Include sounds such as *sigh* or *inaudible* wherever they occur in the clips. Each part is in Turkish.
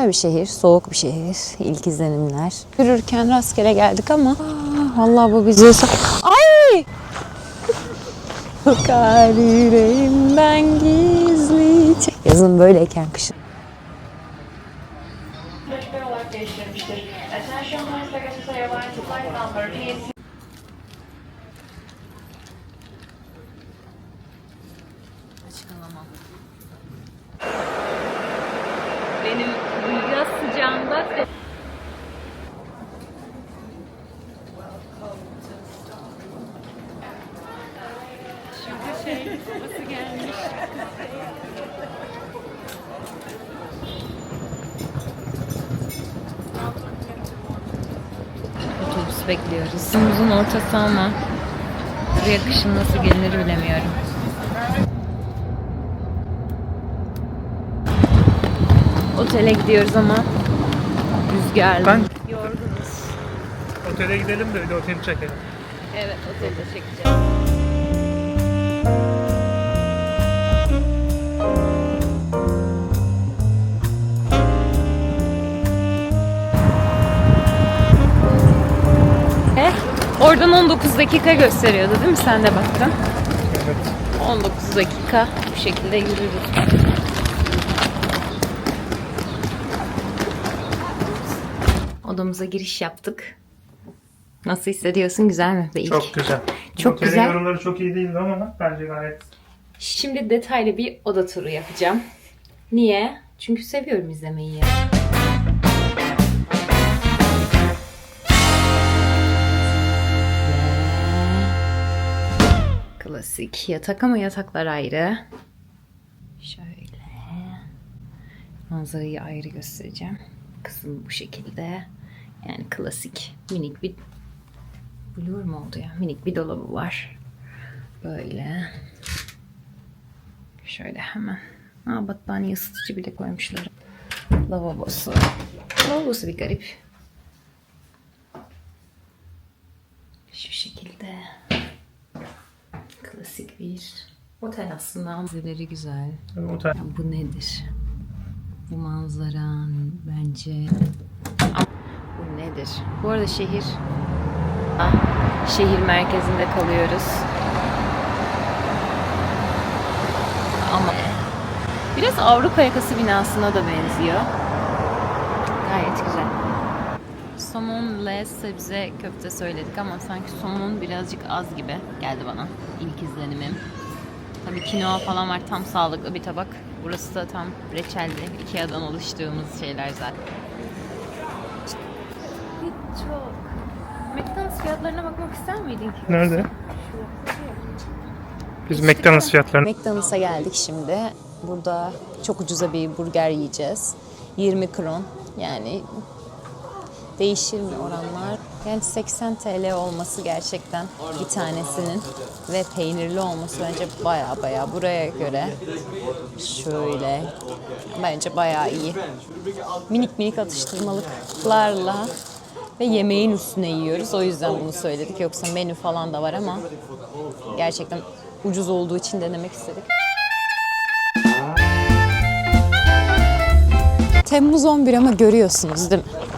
Güzel bir şehir, soğuk bir şehir. İlk izlenimler. Yürürken rastgele geldik ama Aa, vallahi bu bizi... Ay! Akar yüreğimden gizlice. Yazın böyleyken kışın. Attention Airlines flight number bekliyoruz. Yolumuzun ortası ama buraya kışın nasıl gelinir bilemiyorum. Otele gidiyoruz ama rüzgarlı. Ben- Yorgunuz. Otele gidelim de öyle oteli çekelim. Evet otelde çekeceğim. Oradan 19 dakika gösteriyordu değil mi? Sen de baktın. Evet. 19 dakika bu şekilde yürürüz. Odamıza giriş yaptık. Nasıl hissediyorsun? Güzel mi? İlk- Çok güzel. Çok Otelin güzel. yorumları çok iyi değildi ama bence gayet Şimdi detaylı bir oda turu yapacağım. Niye? Çünkü seviyorum izlemeyi ya. Klasik yatak ama yataklar ayrı. Şöyle. Manzarayı ayrı göstereceğim. Kısım bu şekilde. Yani klasik minik bir blur mu oldu ya? Minik bir dolabı var. Böyle. Şöyle hemen. Aa, battaniye ısıtıcı bile koymuşlar. Lavabosu. Lavabosu bir garip. Şu şekilde. Klasik bir otel aslında. Manzaraları güzel. otel. Ya bu nedir? Bu manzaran bence... Bu nedir? Bu arada şehir... Ah, Şehir merkezinde kalıyoruz. Ama biraz Avrupa yakası binasına da benziyor. Gayet güzel. Somonla sebze köfte söyledik ama sanki somon birazcık az gibi geldi bana. İlk izlenimim. Tabii kinoa falan var. Tam sağlıklı bir tabak. Burası da tam reçelli. Ikea'dan alıştığımız şeyler zaten. Çok. McDonald's fiyatlarına bakmak ister miydin ki? Nerede? Biz McDonald's fiyatlarını McDonald's'a geldik şimdi. Burada çok ucuza bir burger yiyeceğiz. 20 kron. Yani değişir mi oranlar? Yani 80 TL olması gerçekten bir tanesinin ve peynirli olması bence baya baya buraya göre şöyle bence baya iyi. Minik minik atıştırmalıklarla ve yemeğin üstüne yiyoruz. O yüzden bunu söyledik. Yoksa menü falan da var ama gerçekten ucuz olduğu için denemek istedik. Temmuz 11 ama görüyorsunuz değil mi?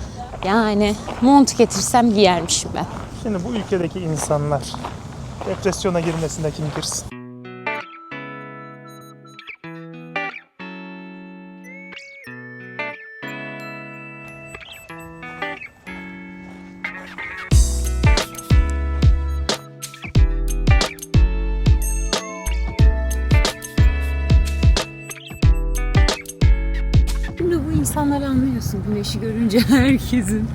Yani mont getirsem giyermişim ben. Şimdi bu ülkedeki insanlar depresyona girmesine kim girsin? İnsanları anlıyorsun güneşi görünce *laughs* herkesin.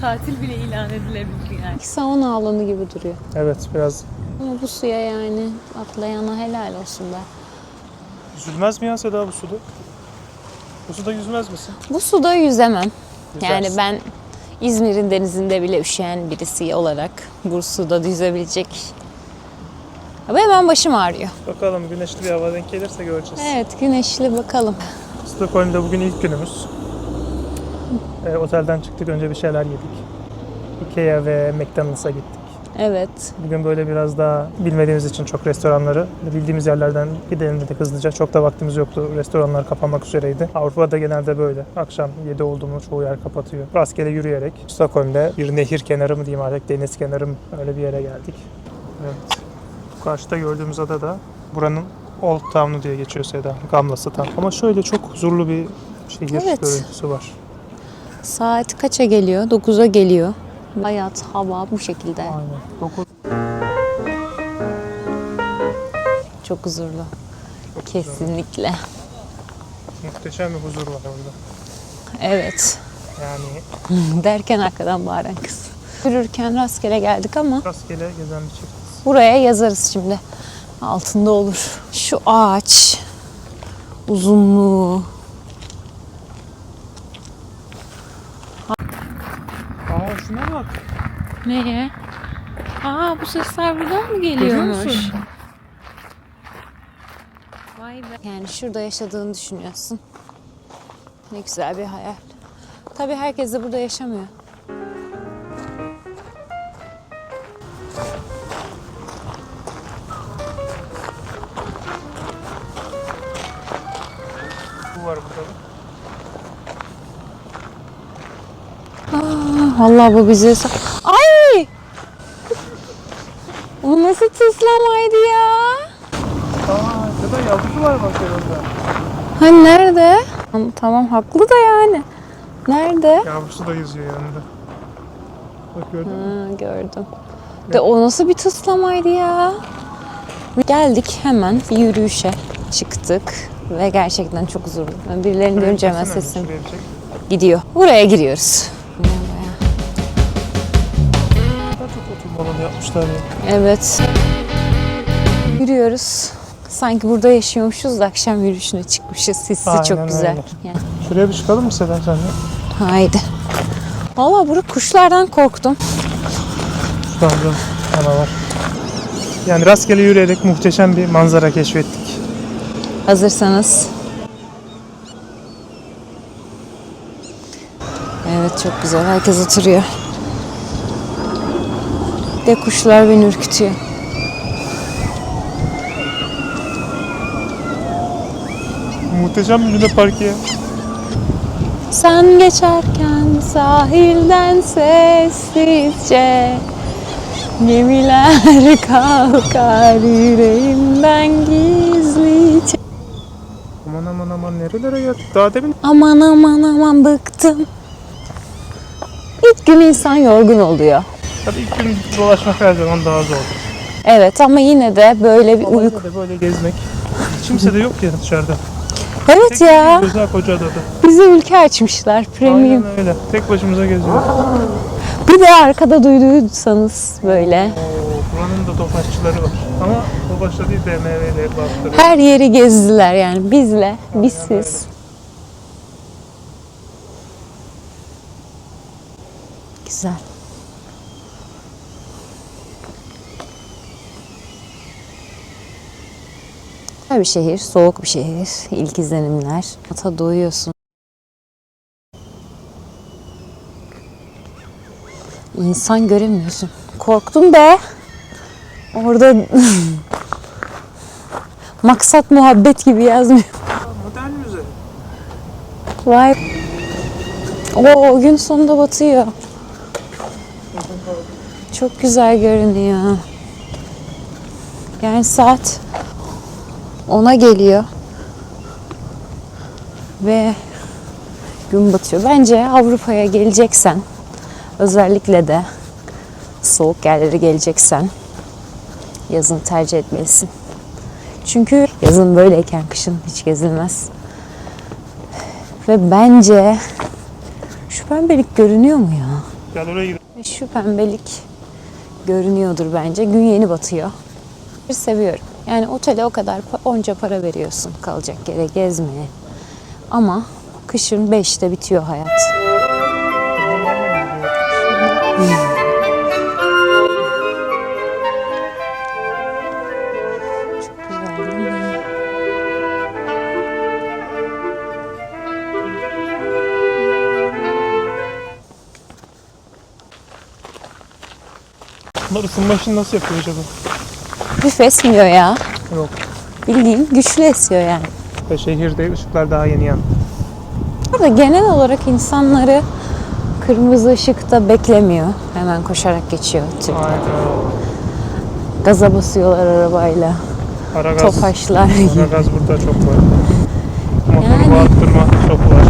Tatil bile ilan edilebilir yani. Sauna alanı gibi duruyor. Evet biraz Ama bu suya yani atlayana helal olsun be. yüzülmez mi ya Seda bu suda? Bu suda yüzmez misin? Bu suda yüzemem. Yüzersin. Yani ben İzmir'in denizinde bile üşüyen birisi olarak bu suda yüzebilecek. Ama hemen başım ağrıyor. Bakalım güneşli bir hava denk gelirse göreceğiz. Evet güneşli bakalım. Stockholm'da bugün ilk günümüz. E, otelden çıktık önce bir şeyler yedik. Ikea ve McDonald's'a gittik. Evet. Bugün böyle biraz daha bilmediğimiz için çok restoranları bildiğimiz yerlerden gidelim dedik hızlıca. Çok da vaktimiz yoktu. Restoranlar kapanmak üzereydi. Avrupa'da genelde böyle. Akşam 7 oldu mu çoğu yer kapatıyor. Rastgele yürüyerek Stockholm'de bir nehir kenarı mı diyeyim artık deniz kenarı mı öyle bir yere geldik. Evet. Bu karşıda gördüğümüz ada da buranın Old Town'u diye geçiyor Seda. Gamlası tam. Ama şöyle çok huzurlu bir şehir Evet. görüntüsü var. Saat kaça geliyor? 9'a geliyor. Hayat, hava bu şekilde. Aynen. Dokuz. Çok huzurlu. Çok güzel. Kesinlikle. Muhteşem bir huzur var orada. Evet. Yani *laughs* Derken arkadan bağıran kız. Yürürken rastgele geldik ama rastgele gezen bir çift. buraya yazarız şimdi. Altında olur. Şu ağaç uzunluğu. Aa şuna bak. Neye? Aa bu sesler buradan mı geliyormuş? musun? Vay be. Yani şurada yaşadığını düşünüyorsun. Ne güzel bir hayal. Tabii herkes de burada yaşamıyor. Bu var burada. da. Vallahi bu bizi... Ay! Bu nasıl tıslamaydı ya? Aa şurada yavrusu var bak orada. Hani nerede? Tamam, haklı da yani. Nerede? Yavrusu da yüzüyor yanında. Bak gördün mü? Ha, gördüm. De o nasıl bir tıslamaydı ya? Geldik hemen bir yürüyüşe çıktık ve gerçekten çok huzurlu. Ben birilerini görünce hemen sesim gidiyor. Buraya giriyoruz. Alanı yapmışlar ya. Evet. Yürüyoruz. Sanki burada yaşıyormuşuz da akşam yürüyüşüne çıkmışız. Hissi Aynen çok güzel. öyle. Yani, Şuraya bir çıkalım mı Seda sen de? haydi. Valla burada kuşlardan korktum. Da ana var. Yani rastgele yürüyerek muhteşem bir manzara keşfettik. Hazırsanız. Evet çok güzel. Herkes oturuyor. De kuşlar beni ürkütüyor. Muhteşem bir Luna Park ya. Sen geçerken sahilden sessizce Gemiler *laughs* kalkar yüreğimden gizlice Aman aman aman nerelere geldik? Daha demin Aman aman aman bıktım İlk gün insan yorgun oluyor. Tabii ilk gün dolaşmak her zaman daha zor. Evet ama yine de böyle bir uyku. böyle gezmek. Kimse de yok ya dışarıda. Evet Tek ya Güzel koca adada. bize ülke açmışlar premium. Aynen öyle. Tek başımıza geziyoruz. Bir de arkada duyduysanız böyle Oo, buranın da tofaşçıları var. Ama tofaşçı değil BMW ile baktılar. her yeri gezdiler yani bizle, bizsiz. Güzel. Güzel bir şehir, soğuk bir şehir. İlk izlenimler. Ata doyuyorsun. İnsan göremiyorsun. Korktum be. Orada *laughs* maksat muhabbet gibi yazmıyor. Modern müze. Vay. Oo, gün sonunda batıyor. Çok güzel görünüyor. Yani saat 10'a geliyor. Ve gün batıyor. Bence Avrupa'ya geleceksen özellikle de soğuk yerlere geleceksen yazın tercih etmelisin. Çünkü yazın böyleyken kışın hiç gezilmez. Ve bence şu pembelik görünüyor mu ya? Gel oraya gidelim. Şu pembelik görünüyordur bence. Gün yeni batıyor. Seviyorum. Yani otele o kadar onca para veriyorsun kalacak yere gezmeye. Ama kışın 5'te bitiyor hayat. Onlar ısınma işini nasıl yapıyor acaba? Hafif esmiyor ya. Yok. Bildiğin güçlü esiyor yani. Ve şehirde ışıklar daha yeni yan. Burada genel olarak insanları kırmızı ışıkta beklemiyor. Hemen koşarak geçiyor Türkler. Aynen. Gaza basıyorlar arabayla. Ara gaz. Tofaşlar Ara gibi. gaz burada çok var. Motoru Yani. çok var.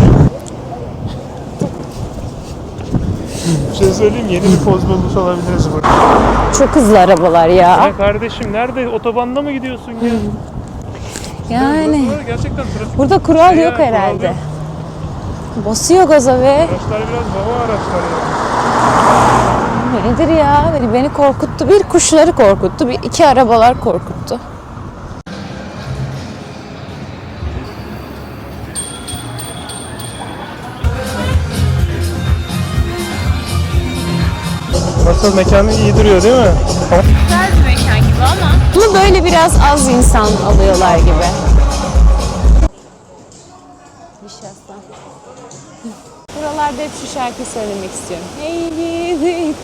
Bir şey söyleyeyim yeni bir poz bulmuş olabiliriz burada. Çok hızlı arabalar ya. Ya kardeşim nerede? Otobanda mı gidiyorsun ya? Yani Burası gerçekten trafik. burada kural Şey ya, yok kural herhalde. yok. Basıyor gaza ve Araçlar biraz baba araçlar ya. nedir ya? Beni, beni korkuttu. Bir kuşları korkuttu. Bir iki arabalar korkuttu. Nasıl mekanı iyi duruyor değil mi? Güzel bir mekan gibi ama. Bunu böyle biraz az insan alıyorlar gibi. Nişasta. Buralarda hep şu şarkıyı söylemek istiyorum. Hey gidi.